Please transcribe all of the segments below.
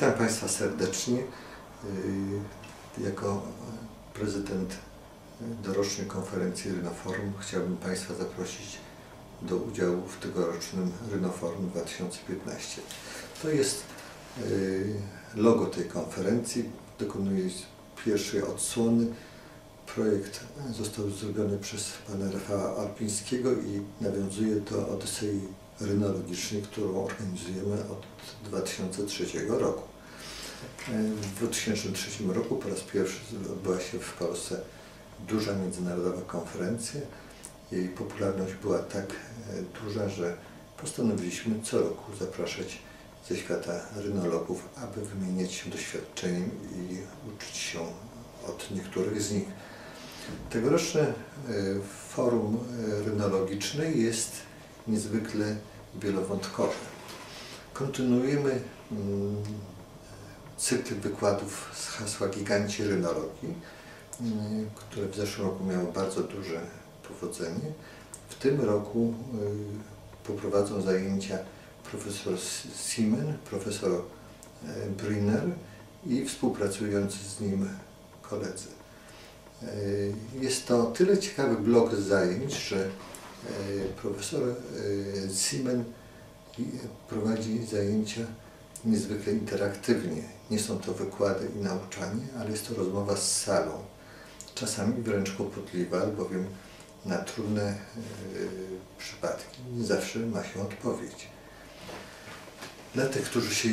Witam Państwa serdecznie. Y, Jako prezydent dorocznej konferencji Rynoforum chciałbym Państwa zaprosić do udziału w tegorocznym Rynoforum 2015. To jest y, logo tej konferencji, dokonuje pierwszej odsłony. Projekt został zrobiony przez pana Rafała Alpińskiego i nawiązuje do Odysei Rynologicznej, którą organizujemy od 2003 roku. W 2003 roku po raz pierwszy odbyła się w Polsce duża międzynarodowa konferencja. Jej popularność była tak duża, że postanowiliśmy co roku zapraszać ze świata rynologów, aby wymieniać się doświadczeniem i uczyć się od niektórych z nich. Tegoroczne forum rynologiczne jest niezwykle wielowątkowe. Kontynuujemy cykl wykładów z hasła Giganci Rynologii, które w zeszłym roku miało bardzo duże powodzenie. W tym roku poprowadzą zajęcia profesor Siemen, profesor Brunner i współpracujący z nim koledzy. Jest to tyle ciekawy blok zajęć, że profesor Siemen prowadzi zajęcia niezwykle interaktywnie. Nie są to wykłady i nauczanie, ale jest to rozmowa z salą. Czasami wręcz kłopotliwa, albowiem na trudne przypadki nie zawsze ma się odpowiedź. Dla tych, którzy się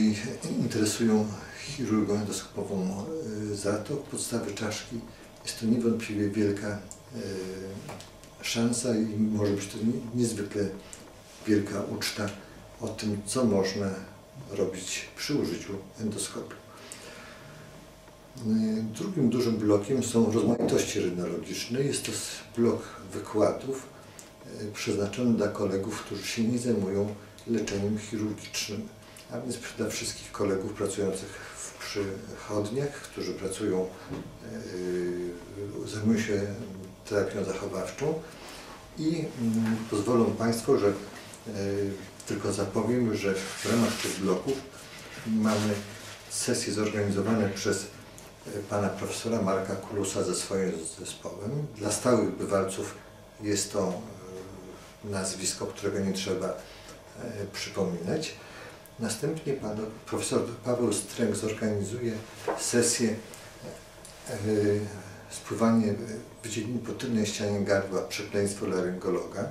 interesują chirurgią endoskopową zatok, podstawy czaszki, jest to niewątpliwie wielka szansa i może być to niezwykle wielka uczta o tym, co można robić przy użyciu endoskopu. Drugim dużym blokiem są rozmaitości rynologiczne. Jest to blok wykładów przeznaczony dla kolegów, którzy się nie zajmują leczeniem chirurgicznym, a więc dla wszystkich kolegów pracujących w przychodniach, którzy pracują, zajmują się terapią zachowawczą i pozwolą Państwo, że tylko zapowiem, że w ramach tych bloków mamy sesje zorganizowane przez pana profesora Marka Kulusa ze swoim zespołem. Dla stałych bywalców jest to nazwisko, którego nie trzeba przypominać. Następnie pan profesor Paweł Stręk zorganizuje sesję spływanie wydzieliny po tylnej ścianie gardła, przekleństwo laryngologa.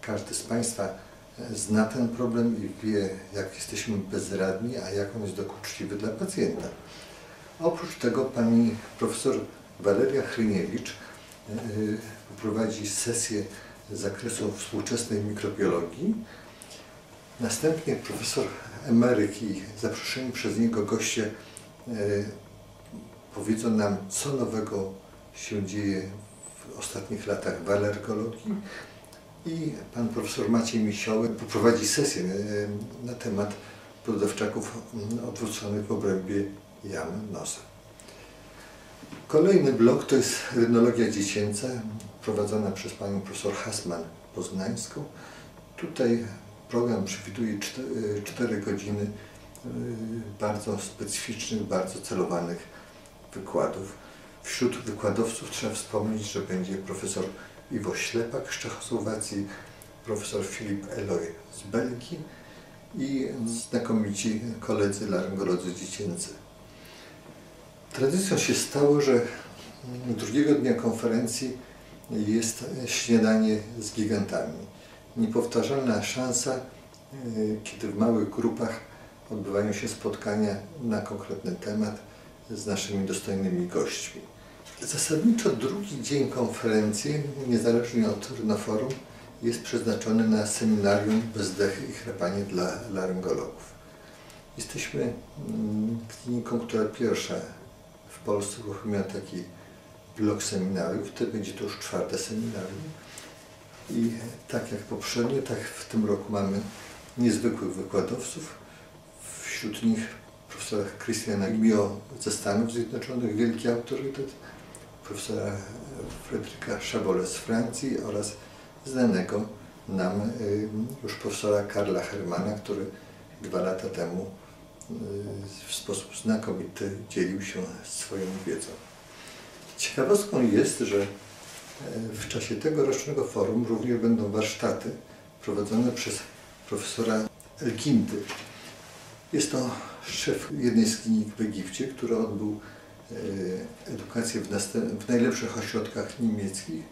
Każdy z Państwa zna ten problem i wie, jak jesteśmy bezradni, a jak on jest dokuczliwy dla pacjenta. Oprócz tego pani profesor Waleria Chryniewicz prowadzi sesję z zakresu współczesnej mikrobiologii. Następnie profesor emeryk i zaproszeni przez niego goście powiedzą nam, co nowego się dzieje w ostatnich latach w alergologii i pan profesor Maciej Misioły poprowadzi sesję na temat podawczaków odwróconych w obrębie jam nosa. Kolejny blok to jest rynologia dziecięca prowadzona przez panią profesor Hasman Poznańską. Tutaj program przewiduje 4 godziny bardzo specyficznych, bardzo celowanych wykładów. Wśród wykładowców trzeba wspomnieć, że będzie profesor Iwo Ślepak z Czechosłowacji, profesor Filip Eloy z Belgii i znakomici koledzy laryngolodzy dziecięcy. Tradycją się stało, że drugiego dnia konferencji jest śniadanie z gigantami. Niepowtarzalna szansa, kiedy w małych grupach odbywają się spotkania na konkretny temat z naszymi dostojnymi gośćmi. Zasadniczo drugi dzień konferencji, niezależnie od Rynoforum, jest przeznaczony na seminarium bezdechy i chrapanie dla laryngologów. Jesteśmy kliniką, która pierwsza w Polsce uruchomiła taki blok seminariów. To będzie to już czwarte seminarium. I tak jak poprzednio, tak w tym roku mamy niezwykłych wykładowców. Wśród nich profesora Christiana Mio ze Stanów Zjednoczonych, wielki autorytet, profesora Fryderyka Szabole z Francji oraz znanego nam już profesora Karla Hermana, który dwa lata temu w sposób znakomity dzielił się swoją wiedzą. Ciekawostką jest, że e, w czasie tegorocznego forum również będą warsztaty prowadzone przez profesora Elkindy. Jest to szef jednej z klinik w Egipcie, który odbył edukację w, w najlepszych ośrodkach niemieckich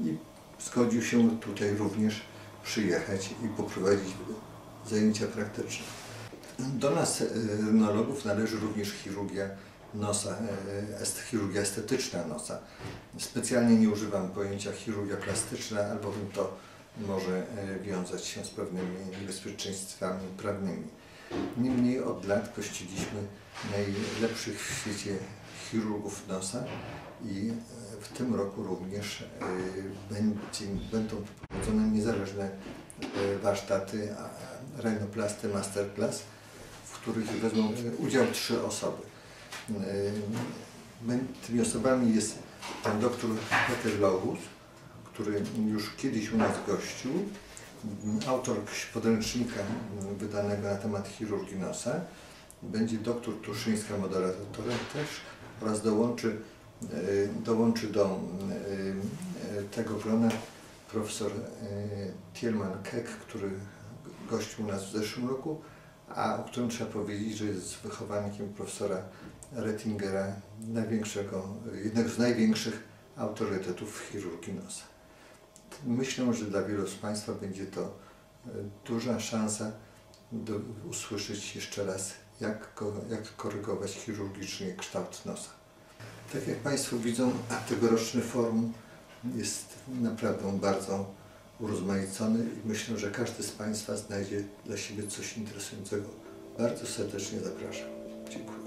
i zgodził się tutaj również przyjechać i poprowadzić zajęcia praktyczne. Do nas, e, rynologów, należy również chirurgia nosa, e, est, chirurgia estetyczna nosa. Specjalnie nie używam pojęcia chirurgia plastyczna, albowiem to może e, wiązać się z pewnymi niebezpieczeństwami prawnymi. Niemniej od lat gościliśmy najlepszych w świecie chirurgów nosa i e, w tym roku również e, będzie, będą prowadzone niezależne e, warsztaty rhinoplasty masterclass, w których wezmą udział trzy osoby. Tymi osobami jest pan doktor Peter Logus, który już kiedyś u nas gościł, autor podręcznika wydanego na temat chirurgii nosa. Będzie doktor Tuszyńska moderatorem też oraz dołączy, e, dołączy do e, tego grona profesor e, Thielman Keck, który gościł nas w zeszłym roku, a o którym trzeba powiedzieć, że jest wychowankiem profesora Rettingera, największego, jednego z największych autorytetów w chirurgii nosa. Myślę, że dla wielu z Państwa będzie to duża szansa do, usłyszeć jeszcze raz, jak, ko, jak korygować chirurgicznie kształt nosa. Tak jak Państwo widzą, tegoroczny forum jest naprawdę bardzo urozmaicony i myślę, że każdy z Państwa znajdzie dla siebie coś interesującego. Bardzo serdecznie zapraszam. Dziękuję.